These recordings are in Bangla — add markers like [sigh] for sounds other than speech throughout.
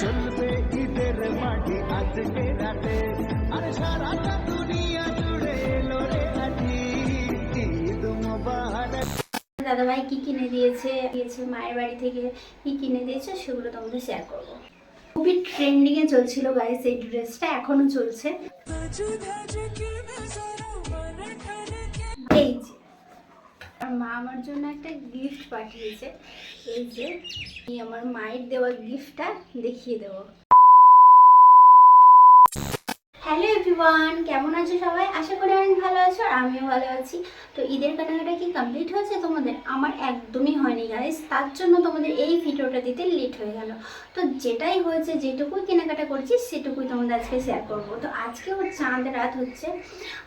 চলবে ঈদের মাটি আজকে রাতে। আর সারাটা দুনিয়া জুড়ে এলো রে আজি ঈদ মুবারক। দাদাভাই কি কিনে দিয়েছে? দিয়েছে মায়ের বাড়ি থেকে কি কিনে দিয়েছে সেগুলো তোমাদের শেয়ার করব। খুবই ট্রেন্ডিং এ চলছিল গাইস এই ড্রেসটা এখনও চলছে। মা আমার জন্য একটা গিফট পাঠিয়েছে। এই যে আমার মায়ের দেওয়া গিফটটা দেখিয়ে দেবো। হ্যালো এভরিওয়ান, কেমন আছো সবাই? আশা করি অনেক ভালো আছো আর আমিও ভালো আছি। তো ঈদের কেনাকাটা কি কমপ্লিট হয়েছে তোমাদের? আমার একদমই হয়নি গাইস তার জন্য তোমাদের এই ভিডিওটা দিতে লেট হয়ে গেল। তো যেটাই হয়েছে, যেটুকুই কেনাকাটা করছি, সেটুকুই তোমাদের আজকে শেয়ার করব। তো আজকেও চাঁদ রাত হচ্ছে।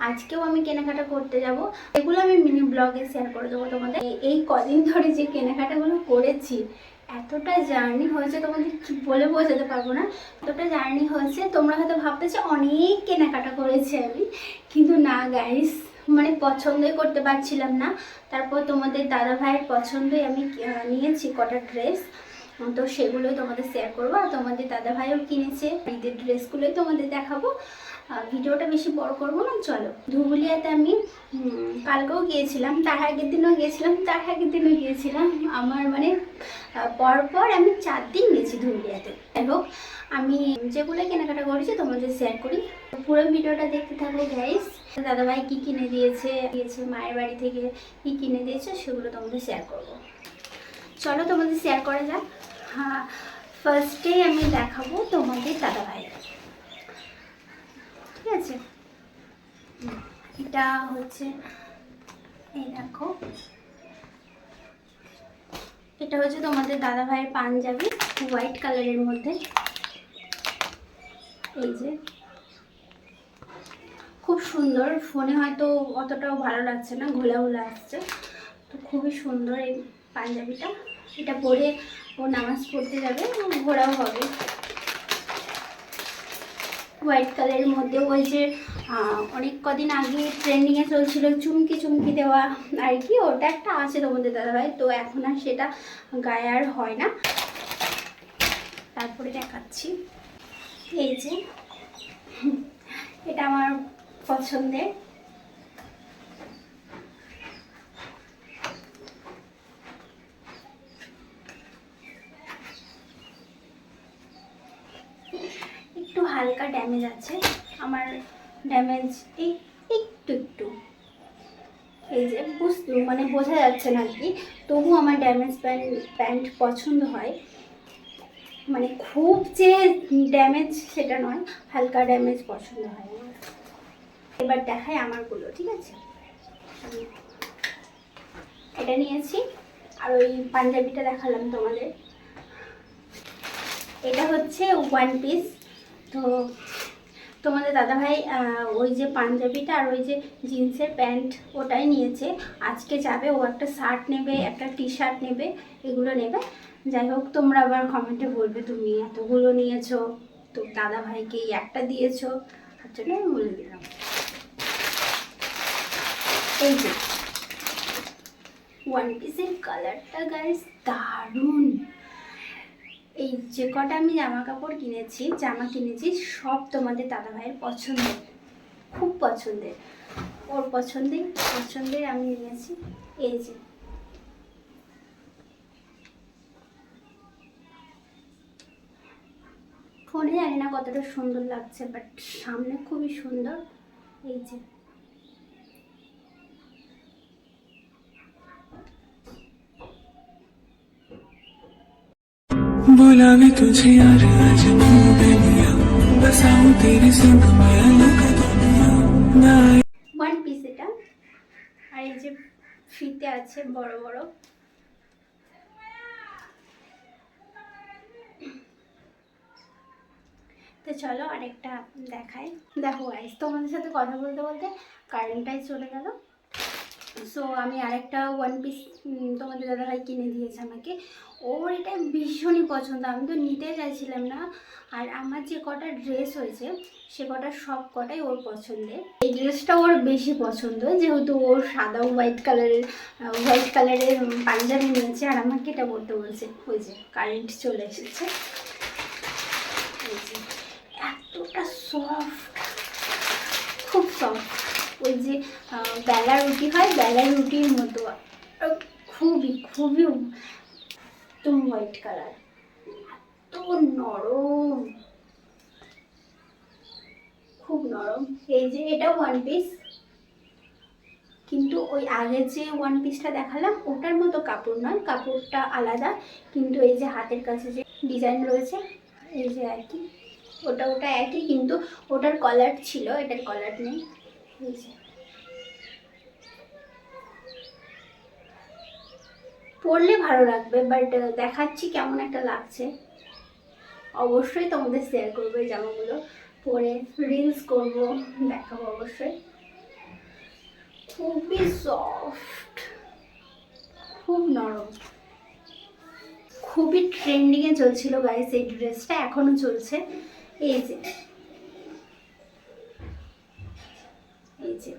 আজকেও আমি কেনাকাটা করতে যাব। এগুলো আমি মিনি ব্লগে শেয়ার করে দেবো তোমাদের। এই কদিন ধরে যে কেনাকাটাগুলো করেছি এতটা জার্নি হয়েছে, তোমাদের কি বলে বোঝাতে পারব না? এতটা জার্নি হয়েছে, তোমরা হয়তো ভাবতেছো অনেক কেনাকাটা করেছি আমি, কিন্তু না গাইস মানে পছন্দই করতে পারছিলাম না। তারপর তোমাদের দাদা ভাইয়ের পছন্দই আমি নিয়েছি কটা ড্রেস তো সেগুলোই তোমাদের শেয়ার করব। আর তোমাদের দাদা ভাইও কিনেছে। ঈদের ড্রেসগুলোই তোমাদের দেখাবো। ভিডিওটা বেশি বড় করব না, চলো। ধুবুলিয়াতে আমি কালকেও গিয়েছিলাম। তার আগের দিনও গিয়েছিলাম, তার আগের দিনও গিয়েছিলাম। আমার মানে পরপর আমি চার দিন গেছি ধুবুলিয়াতে। হোক, আমি যেগুলো কেনাকাটা করেছি তোমাদের শেয়ার করি। পুরো ভিডিওটা দেখতে থাকো গাইস দাদাভাই কী কিনে দিয়েছে দিয়েছে, মায়ের বাড়ি থেকে কি কিনে দিয়েছে, সেগুলো তোমাদের শেয়ার করব। চলো তোমাদের শেয়ার করা যাক। হ্যাঁ ফার্স্টে আমি দেখাবো তোমাদের দাদা দাদাভাই ঠিক আছে? এটা হচ্ছে, এই দেখো। এটা হচ্ছে তোমাদের দাদা ভাইয়ের পাঞ্জাবি হোয়াইট কালারের মধ্যে। এই যে। খুব সুন্দর, ফোনে হয়তো অতটাও ভালো লাগছে না ঘোলা ঘোলা আসছে। তো খুবই সুন্দর এই পাঞ্জাবিটা এটা পরে ও নামাজ পড়তে যাবে এবং ঘোরাও হবে। হোয়াইট কালারের মধ্যে ওই যে অনেক কদিন আগে ট্রেন্ডিংয়ে চলছিল চুমকি চুমকি দেওয়া আর কি, ওটা একটা আছে তোমাদের দাদাভাই, তো এখন আর সেটা গায়ে আর হয় না। তারপরে দেখাচ্ছি। এই যে, এটা আমার পছন্দের একটু হালকা ড্যামেজ আছে। আমার ড্যামেজ এই একটু একটু। এই যে বুঝতে মানে বোঝা যাচ্ছে না আর কি। তবু আমার ড্যামেজ প্যান্ট প্যান্ট পছন্দ হয়। মানে খুব যে ড্যামেজ সেটা নয়, হালকা ড্যামেজ পছন্দ হয় আমার। এবার দেখাই আমারগুলো, ঠিক আছে? এটা নিয়েছি। আর ওই পাঞ্জাবিটা দেখালাম তোমাদের। এটা হচ্ছে ওয়ান পিস তো তোমাদের দাদাভাই ওই যে পাঞ্জাবিটা আর ওই যে জিন্সের প্যান্ট ওটাই নিয়েছে। আজকে যাবে, ও একটা শার্ট নেবে, একটা টি শার্ট নেবে, এগুলো নেবে। যাই হোক, তোমরা আবার কমেন্টে বলবে, তুমি এতগুলো নিয়েছো, তো দাদাভাইকে এই একটা দিয়েছ। তার জন্য আমি বলে দিলাম। এই যে ওয়ান পিসের কালারটা গাইস দারুণ। এই যে কটা আমি জামা কাপড় কিনেছি, জামা কিনেছি, সব তোমাদের দাদা ভাইয়ের পছন্দের। খুব পছন্দের। ওর পছন্দের পছন্দের আমি নিয়েছি এই যে। ফোনে জানি না কতটা সুন্দর লাগছে বাট সামনে খুবই সুন্দর। এই যে। बुला मैं तुझे यार आज मुझे लिया बसाऊं तेरे संग मैं अलग दुनिया ना ওয়ান পিস এটা আর এই যে ফিতে আছে বড় বড় তো চলো আরেকটা দেখাই দেখো গাইস তোমাদের সাথে কথা বলতে বলতে কারেন্টটাই চলে গেল সো আমি আরেকটা ওয়ান পিস তোমাদের দাদাভাই কিনে দিয়েছে আমাকে। ওর এটা ভীষণই পছন্দ, আমি তো নিতে চাইছিলাম না। আর আমার যে কটা ড্রেস হয়েছে, সে কটা সব কটাই ওর পছন্দের। এই ড্রেসটা ওর বেশি পছন্দ, যেহেতু ওর সাদা হোয়াইট কালারের হোয়াইট কালারের পাঞ্জাবি নিয়েছে। আর আমাকে এটা পরতে বলছে, ওই যে কারেন্ট চলে এসেছে। এতটা সফট খুব সফট ওই যে বেলা রুটি হয়, বেলা রুটির মতো। খুবই খুবই একদম হোয়াইট কালার এত নরম। খুব নরম। এই যে এটা ওয়ান পিস কিন্তু ওই আগে যে ওয়ান পিসটা দেখালাম, ওটার মতো কাপড় নয়, কাপড়টা আলাদা। কিন্তু এই যে হাতের কাছে যে ডিজাইন রয়েছে, এই যে আর কি ওটা ওটা একই, কিন্তু ওটার কলার ছিল, এটার কলার নেই। পরলে ভালো লাগবে বাট দেখাচ্ছি কেমন একটা লাগছে। অবশ্যই তোমাদের শেয়ার করব জামাগুলো। পরে রিলস করব, দেখাবো অবশ্যই। খুবই সফট খুব নরম। খুবই ট্রেন্ডিংয়ে চলছিল গাইস এই ড্রেসটা এখনও চলছে। এই যে এই যে,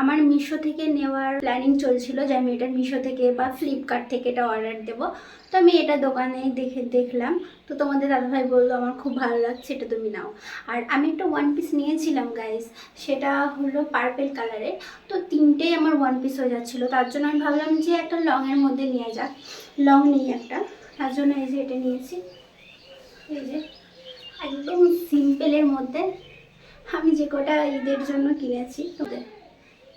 আমার মিশো থেকে নেওয়ার প্ল্যানিং চলছিল যে আমি এটা মিশো থেকে বা ফ্লিপকার্ট থেকে এটা অর্ডার দেব। তো আমি এটা দোকানে দেখে দেখলাম। তো তোমাদের দাদাভাই বলল, আমার খুব ভালো লাগছে, এটা তুমি নাও। আর আমি একটা ওয়ান পিস নিয়েছিলাম গাইস সেটা হলো পার্পেল কালারের তো তিনটেই আমার ওয়ান পিস হয়ে যাচ্ছিল। তার জন্য আমি ভাবলাম যে একটা লংয়ের মধ্যে নিয়ে যাক। লং নেই একটা। তার জন্য এই যে এটা নিয়েছি। এই যে, একদম সিম্পলের মধ্যে আমি যে কটা ঈদের জন্য কিনেছি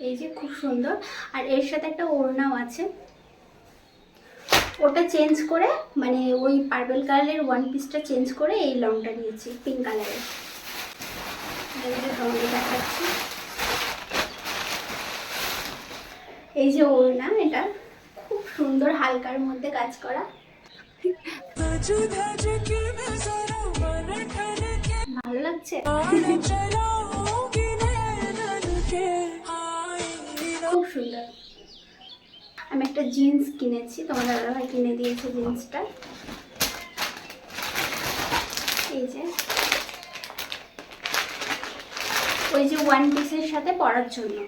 এই যে খুব সুন্দর। আর এর সাথে একটা ওড়নাও আছে। ওটা চেঞ্জ করে মানে ওই পার্পেল কালারের ওয়ান পিসটা চেঞ্জ করে এই লংটা নিয়েছি পিঙ্ক কালারের দেখাচ্ছি। এই যে ওড়না এটা, খুব সুন্দর হালকার মধ্যে কাজ করা। [laughs] লাগছে? খুব সুন্দর। আমি একটা জিন্স কিনেছি, তোমার দাদাভাই কিনে দিয়েছে জিন্সটা। এই যে। ওই যে ওয়ান পিসের সাথে পরার জন্য।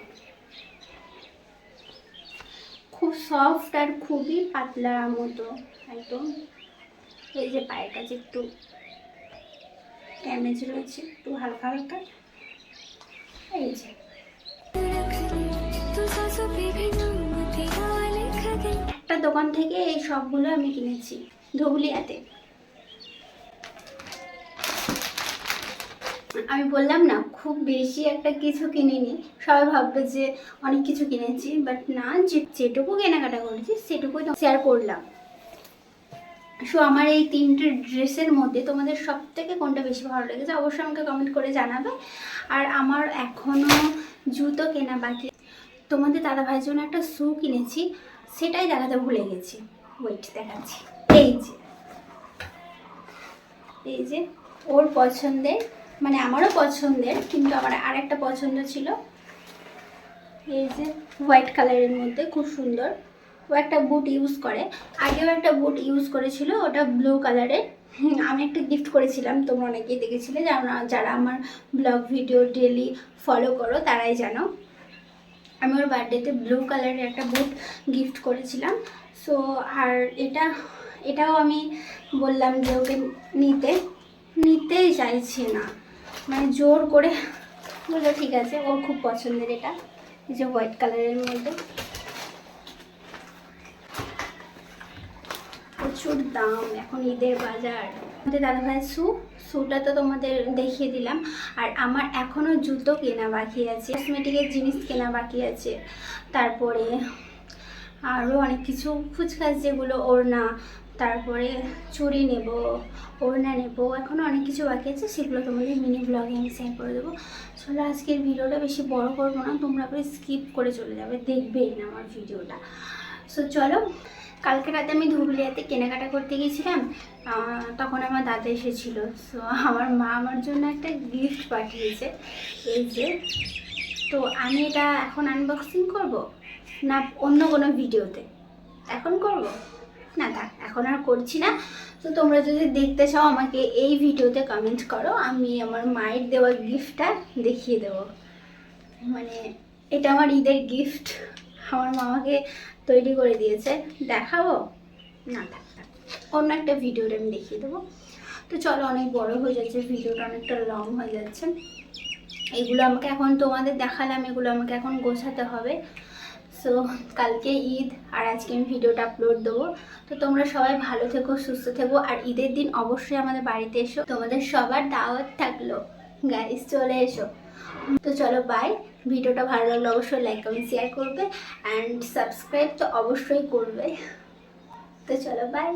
খুব সফট আর খুবই পাতলা মতো, একদম। এই যে পায়েটা যে একটু ড্যামেজ রয়েছে একটু হালকা হালকা। এই যে। একটা দোকান থেকে এই সবগুলো আমি কিনেছি ধুবুলিয়াতে। আমি বললাম না, খুব বেশি একটা কিছু কিনিনি। সবাই ভাববে যে অনেক কিছু কিনেছি বাট না, যে যেটুকু কেনাকাটা করেছি, সেটুকুই শেয়ার করলাম। সো আমার এই তিনটে ড্রেসের মধ্যে তোমাদের সব থেকে কোনটা বেশি ভালো লেগেছে অবশ্যই আমাকে কমেন্ট করে জানাবে। আর আমার এখনও জুতো কেনা বাকি। তোমাদের দাদা ভাইয়ের জন্য একটা শু কিনেছি, সেটাই দেখাতে ভুলে গেছি। ওয়েট দেখাচ্ছি। এই যে। এই যে ওর পছন্দের মানে আমারও পছন্দের, কিন্তু আমার আর একটা পছন্দ ছিল। এই যে হোয়াইট কালারের মধ্যে, খুব সুন্দর। ও একটা বুট ইউজ করে। আগেও একটা বুট ইউজ করেছিল, ওটা ব্লু কালারের আমি একটা গিফট করেছিলাম, তোমরা অনেকেই দেখেছিলে, যারা যারা আমার ব্লগ ভিডিও ডেলি ফলো করো, তারাই জানো। আমি ওর বার্থডেতে ব্লু কালারের একটা বুট গিফট করেছিলাম। সো আর এটা, এটাও আমি বললাম যে ওকে নিতে। নিতেই চাইছে না। মানে জোর করে বলল, ঠিক আছে, ওর খুব পছন্দের এটা। যে হোয়াইট কালারের মধ্যে। প্রচুর দাম এখন ঈদের বাজার। আমাদের দাদাভাইয়ের শু শ্যুটা তো তোমাদের দেখিয়ে দিলাম। আর আমার এখনও জুতো কেনা বাকি আছে কসমেটিকের জিনিস কেনা বাকি আছে। তারপরে আরও অনেক কিছু ফুচকাস যেগুলো ওড়না, তারপরে চুড়ি নেব, ওড়না নেব এখনও অনেক কিছু বাকি আছে, সেগুলো তোমাদের মিনি ব্লগে আমি শেয়ার করে দেবো। চলো আজকের ভিডিওটা বেশি বড় করব না, তোমরা করে স্কিপ করে চলে যাবে, দেখবেই না আমার ভিডিওটা। সো চলো কালকে রাতে আমি ধুবলিয়াতে কেনাকাটা করতে গেছিলাম তখন আমার দাদা এসেছিল। সো আমার মা আমার জন্য একটা গিফট পাঠিয়েছে। এই যে, তো আমি এটা এখন আনবক্সিং করব না অন্য কোনো ভিডিওতে? এখন করব? না, থাক, এখন আর করছি না। তো তোমরা যদি দেখতে চাও আমাকে এই ভিডিওতে কমেন্ট করো, আমি আমার মায়ের দেওয়া গিফটটা দেখিয়ে দেবো। মানে এটা আমার ঈদের গিফট আমার মামাকে তৈরি করে দিয়েছে। দেখাবো? না। অন্য একটা ভিডিওতে আমি দেখিয়ে দেবো। তো চলো, অনেক বড় হয়ে যাচ্ছে ভিডিওটা অনেকটা লং হয়ে যাচ্ছে। এগুলো আমাকে এখন তোমাদের দেখালাম, এগুলো আমাকে এখন গোছাতে হবে। সো কালকে ঈদ, আর আজকে আমি ভিডিওটা আপলোড দেবো। তো তোমরা সবাই ভালো থেকো, সুস্থ থেকো, আর ঈদের দিন অবশ্যই আমাদের বাড়িতে এসো। তোমাদের সবার দাওয়াত থাকল। গাইস চলে এসো। তো চলো বাই ভিডিওটা ভালো লাগলে অবশ্যই লাইক কমেন্ট শেয়ার করবে অ্যান্ড সাবস্ক্রাইব তো অবশ্যই করবে। তো চলো বাই